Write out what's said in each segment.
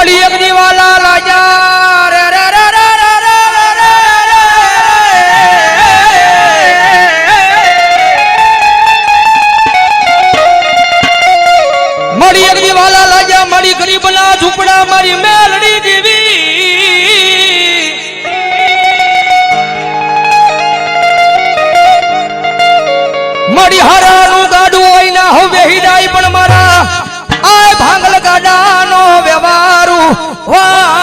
હોળી અગ્નિ વાલા લાજા રે રે રે રે રે રે રે મળી અગ્નિ વાલા લાજા મળી ગરીબના ઝૂંપડા, મારી મેલડી દેવી. મળી હરાનું ગાડું હોય ના હવે હિડાય પણ મારા. આ ભાંગલ ગાડાનો વ્યવહાર. ও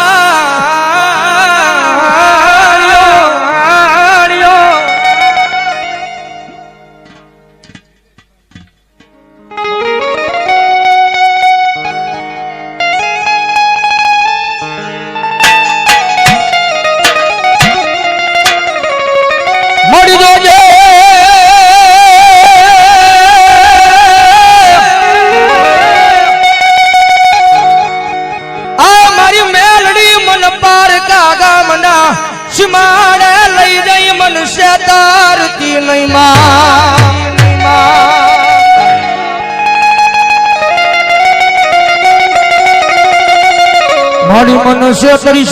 મારી મનુષ્ય કરી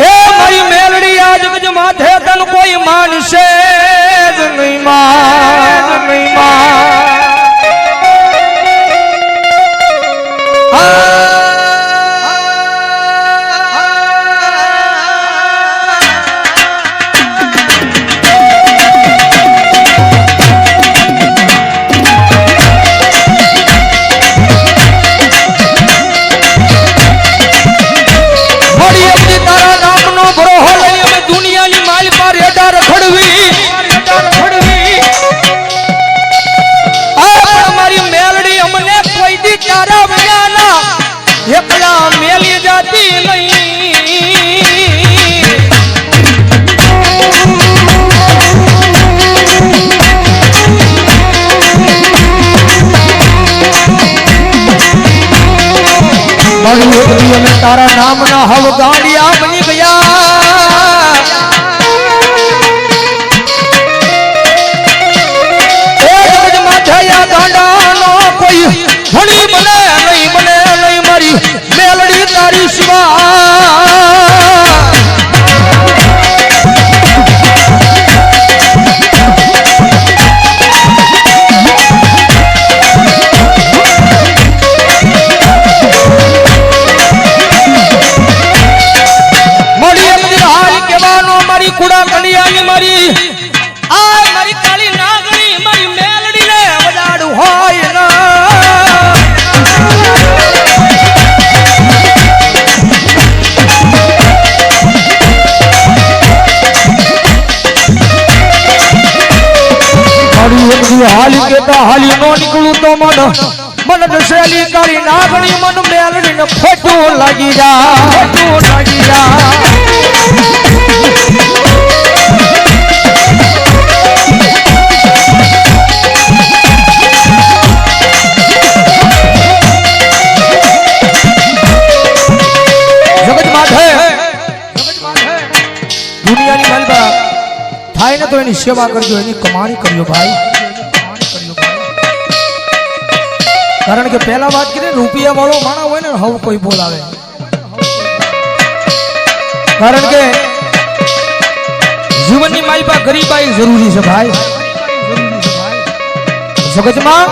એ મારી મેલડી આજ ગજ માથે તન કોઈ માનશે જ નહીં માન નહીં ફરી અમે તારા નામના હવ હાલ હાલી નો નીકળું તો મન. મન દસેલી કાળી નાગણી મન મેલડી ને ફોટો લાગી જા. ફોટો લાગી જા. દુનિયાની માલબા થાય ને તો એની સેવા કરજો, એની કમાણી કરજો ભાઈ. કારણ કે પહેલા વાત કરી રૂપિયા વાળો માણા હોય ને, હવ કોઈ બોલાવે. કારણ કે જીવનની માલબા ગરીબાઈ જરૂરી છે ભાઈ. જગતમાં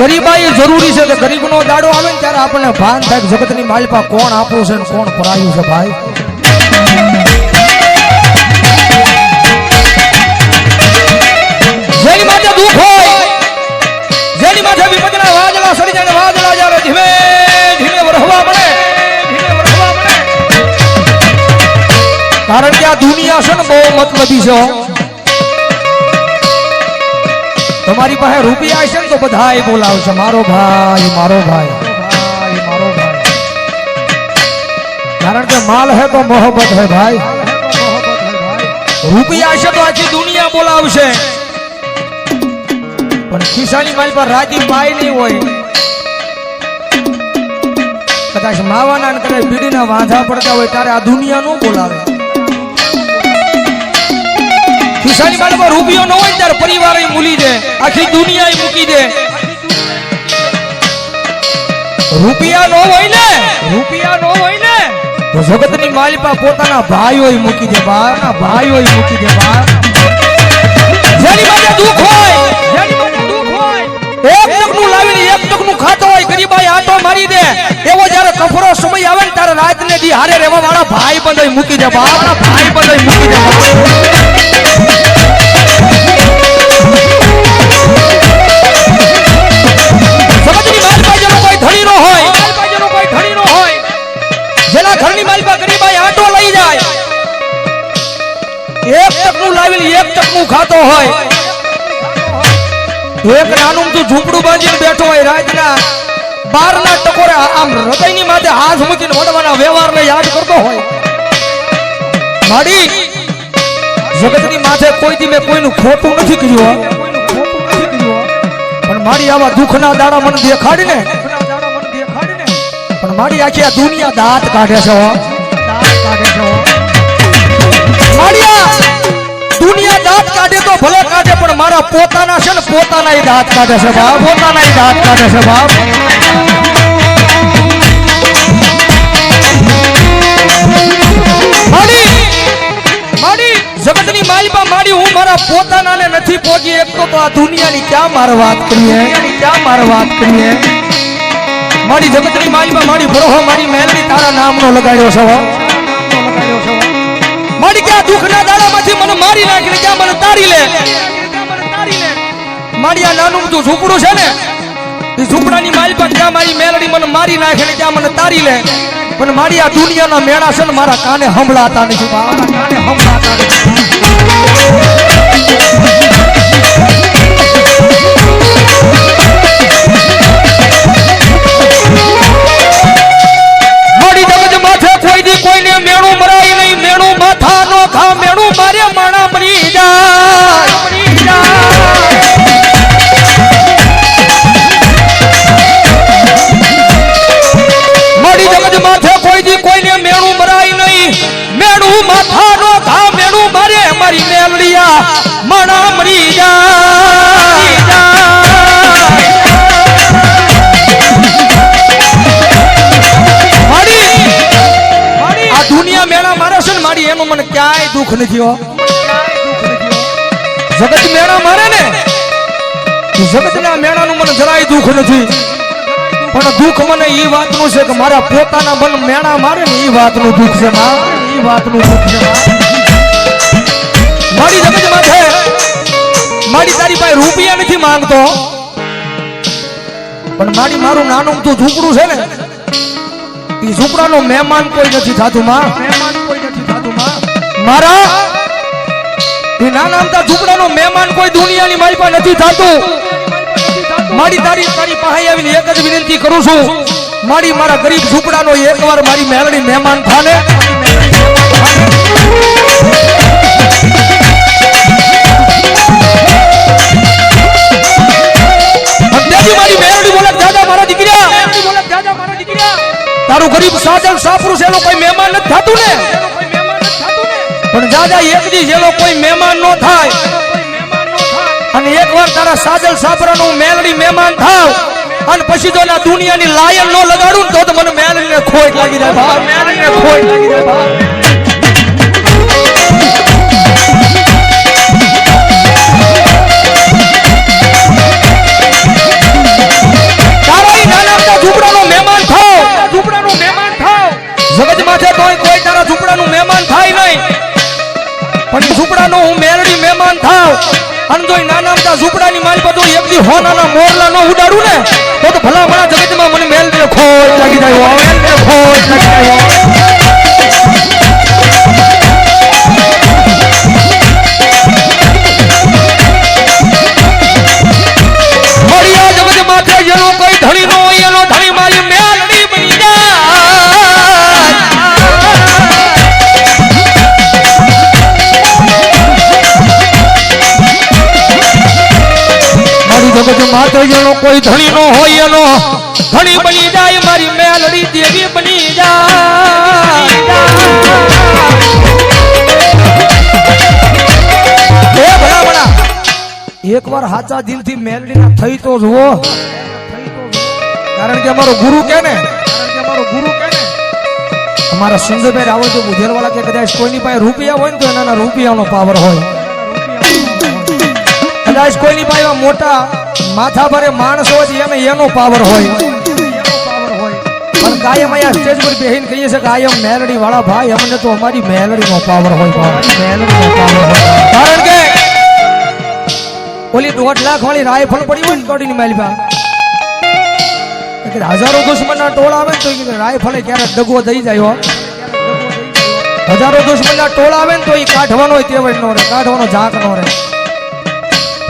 ગરીબાઈ જરૂરી છે કે ગરીબનો દાડો આવે ને ત્યારે આપણને ભાન થાય જગતની માલપા કોણ આપણું છે ને કોણ પરાયું છે ભાઈ. જેની માટે દુઃખ. સડી જાય વાદળા જ્યારે ધીમે ધીમે વરહવા મળે. કારણ કે આ દુનિયા છે ને બહુ મતલબી છે તમારી પાસે રૂપિયા છે ને તો બધા બોલાવશે. મારો ભાઈ મારો ભાઈ, મારો કારણ કે માલ હે તો મોહબત હે ભાઈ. રૂપિયા છે તો આખી દુનિયા બોલાવશે. પણ ખિસ્સાની માલ પર રાજી પાય નહીં હોય. કદાચ માવાના ને કદાચ બીડીના વાંધા પડતા હોય ત્યારે આ દુનિયા નો બોલાવે. ખુશાની માલ પર રૂપિયો ન હોય ત્યારે પરિવાર મૂલી દે, આખી દુનિયા મૂકી દે. રૂપિયા નો હોય ને, રૂપિયા નો હોય ને, તો જગતની માલિપા પોતાના ભાઈઓ મૂકી દે બા ભાઈઓ મૂકી દે બા જેની માટે દુઃખ હોય, જેની માટે દુઃખ હોય, એક ટકનું લાવીને એક ટકનું ખાતો હોય, ગરીબાઈ આટો મારી દે. આવે ને હારે રહેવા વાળા ભાઈ બંધ મૂકી દે બા ભાઈ બંધ મૂકી દે એક ટકનું લાવી એક ટકનું ખાતો હોય. એક નાનું તું ઝૂંપડું બાંધીને બેઠો હોય, રાતના બારના ટકોરે આમ હૃદયની માથે હાથ મૂકીને વડવાના વ્યવહારને યાદ કરતો હોય માડી, જગતની માથે કોઈ દી મેં કોઈનું ખોટું નથી કર્યું પણ મારી આવા દુઃખના દાડા મને દેખાડીને, પણ મારી આખી આ દુનિયા દાંત કાઢે છે, હો. મારી આ દુનિયા દાંત કાઢે તો ભલે કાઢે, પણ મારા પોતાના છે ને પોતાના ય દાંત કાઢે છે બાપ. પોતાના ય દાંત કાઢે છે બાપ. જગતની માલિપા માડી, હું મારા પોતાનાને નથી પહોંચી એક તો આ દુનિયાની ક્યાં મારે વાત કરીએ? ક્યાં મારે વાત કરીએ? મારી જગતની માલિપા મારી ભરોહો મારી મહેલની તારા નામનો લગાડ્યો છે, હો. મારી ક્યાં દુઃખના દાડામાંથી મને મારી નાખીને ક્યાં મને તારી લે. મારી આ નાનું બધું ઝૂંપડું છે ને, એ ઝૂંપડાની માલિપા ત્યાં મારી મેલડી મને મારી નાખે ને ત્યાં મને તારી લે. પણ મારી આ દુનિયાના મેળા છે ને મારા કાને સંભળાતા નથી કાને સંભળાતા નથી. દુઃખ નથી હો જગત મેળા મારે ને? જગતના મેળાનું મને જરાય દુઃખ નથી. પણ દુઃખ મને એ વાતનું છે કે મારા પોતાના મન મેળા મારે ને એ વાતનું દુઃખ છે માં. એ વાતનું દુઃખ છે મારી જગત માથે મારી તારી પાસે રૂપિયા નથી માંગતો. પણ મારી મારું નાનું તું ઝૂંપડું છે ને એ ઝૂંપડાનો મહેમાન કોઈ નથી થતું માં. મહેમાન કોઈ નથી થતું માં. મારા એ નાના અમથા ઝૂંપડાનો મહેમાન કોઈ દુનિયાની મારી પાસે નથી થતું. મારી તારી તારી પાસે આવીને એક જ વિનંતી કરું છું. મારી મારા ગરીબ ઝૂંપડાનો એકવાર મારી મેલડી મહેમાન થાને. તારું ગરીબ સાજલ સાપરું છે, એનો કોઈ મહેમાન નથી થતું ને? પણ દાદા એક દી જેનો કોઈ મહેમાન નો થાય. અને એકવાર તારા સાજલ સાપરાનું મેલડી મહેમાન થાવ અને પછી જો ના દુનિયાની લાયન નો લગાડું તો તો મને મેલડીને ખોટ લાગી જાય ભાઈ. મેલડીને ખોટ લાગી જાય ભાઈ. જગત માથે કોઈ તારા ઝૂંપડાનું મહેમાન થાય નહીં. પણ ઝૂપડાનો ઝૂંપડાનો હું મેરડી મહેમાન થાવ. અને જો નાના મોટા ઝૂંપડાની મારી બધું એક દી હોનાના મોરલા નો ઉડાડું ને, તો ભલા ભલા જગતમાં મને મેલડીને ખોટ લાગી જાય ખોટ લાગી જાય જગત માથે કોઈ ધણી નો હોય એનો. ધણી બની જાય, મારી મેલડી દેવી બની જાય. એ એકવાર સાચા દિલથી મેલડીના થઈ તો જુઓ. કારણ કે અમારો ગુરુ કે ને? અમારો ગુરુ કે ને? અમારા સુંદરભાઈ રાવલ જો બુધેરવાળા કે કદાચ કોઈની પાસે રૂપિયા હોય ને તો એના રૂપિયાનો પાવર હોય. કદાચ કોઈની પાસે મોટા માથા ભરે માણસ હોય તો એને એનો પાવર હોય. પણ કાયમ અહીંયા સ્ટેજ પર બેહીને કહીએ છીએ કાયમ મેલડી વાળા ભાઈ અમને તો અમારી મેલડીનો પાવર હોય મેલડીનો પાવર હોય. કારણ કે ઓલી દોઢ લાખ વાળી રાયફળ પડી હોય ને કડીની માલમાં એટલે હજારો દુશ્મનના ટોળા આવે ને તો એ રાયફળે ક્યારેક દગો થઈ જાય હો. હજારો દુશ્મનના ટોળા આવે ને તો એ કાઢવાનો તેવડ નો રહે કાઢવાનો ઝાક નો રહે.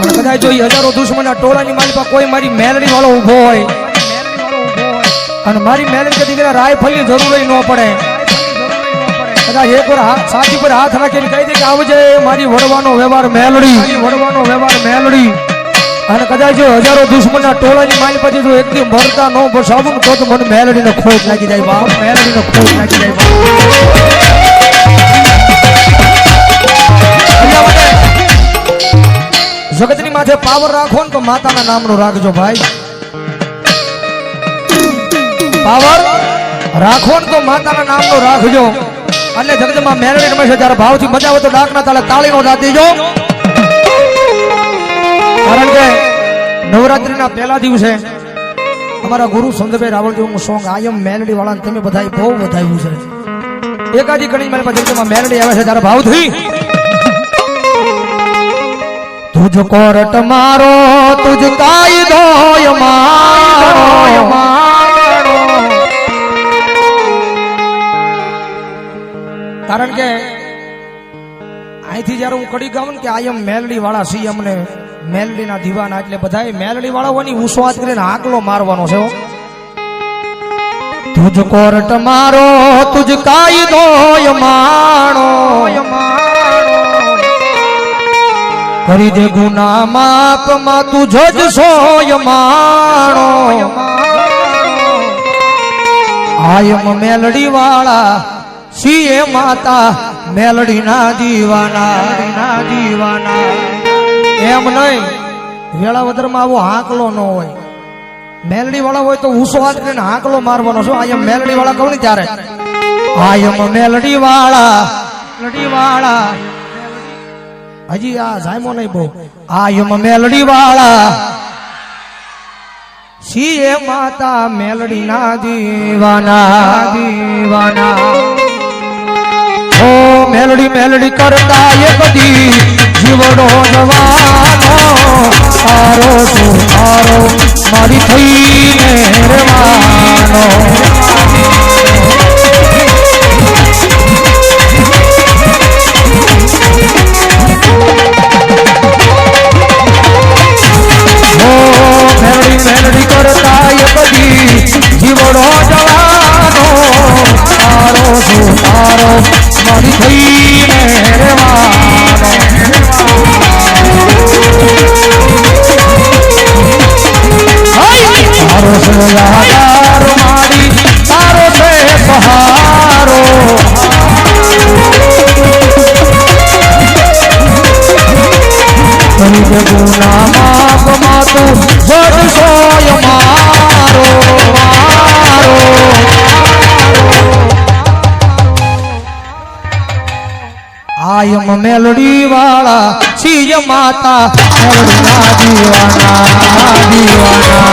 પણ કદાચ જો હજારો દુશ્મનના ટોળાની પર કોઈ મારી મેલડી વાળો ઊભો હોય અને મારી મેલડી કે દીકરા રાયફલની જરૂર ન પડે. કદાચ એક વાર હાથ છાતી પર હાથ રાખીને કહી દે કે આવજે મારી વડવાનો વ્યવહાર મેલડી. વડવાનો વ્યવહાર મેલડી. અને કદાચ જો હજારો દુશ્મનના ટોળાની માલ પછી જો એકદમ મરતા ન બસાવું તો તો મને મેલડીને ખોટ લાગી જાય બાપ મેલડીને ખોટ લાગી જાય બાપ. જગતની માથે પાવર રાખો ને તો માતાના નામનો રાખજો ભાઈ. પાવર રાખો ને તો માતાના નામનો રાખજો. અને જગતમાં મેળવી રમે છે ત્યારે ભાવથી મજા આવે તો ડાકના તાલે તાળીનો દાદ દેજો. કારણ કે નવરાત્રીના પહેલા દિવસે અમારા ગુરુ સંતભાઈ હું સોંગ આયમ મેલડી વાળાને તમે બધા બહુ વધાવ્યું છે. એકાદી ઘણી મારી પાસે મેલડી આવે છે ત્યારે ભાવથી તુજ કોરટ મારો તુજ કાયદો મારો કારણ કે અહીંથી જયારે હું કડી ગાઉં કે આયમ મેલડી વાળા સી અમને. મેલડીના દીવાના, એટલે બધા મેલડી વાળાઓની ઉસવાત કરીને આકલો મારવાનો છે. તુજ કોરટ મારો, તુજ કાયદો માણો. કરી દે ગુના માપમાં તું જજ સોય માણો. આયમ મેલડી વાળા, સીએ માતા મેલડી ના દીવાના ના દીવાના. એમ નહીં વેળાવદરમાં આવો હાંકલો ન હોય. મેલડી વાળા હોય તો ઉસો હાથ કરીને હાંકલો મારવાનો છો આયમ મેલડી વાળા કહું ને ત્યારે? આયમ મેલડી વાળા મેલડી વાળા હજી આ જાયમો નહીં બહુ. આયમ મેલડી વાળા સીએ માતા મેલડી ના દીવાના દીવાના. ઓ મેલડી મેલડી કરતા એ બધી જીવડો જવાનો. તારો તું તારો મારી થઈને રહેવાનો. ગુના માફ માતો જડશો મારો મારો આયમ મેલડી વાળા સિંહ માતા દીવાના દીવાના.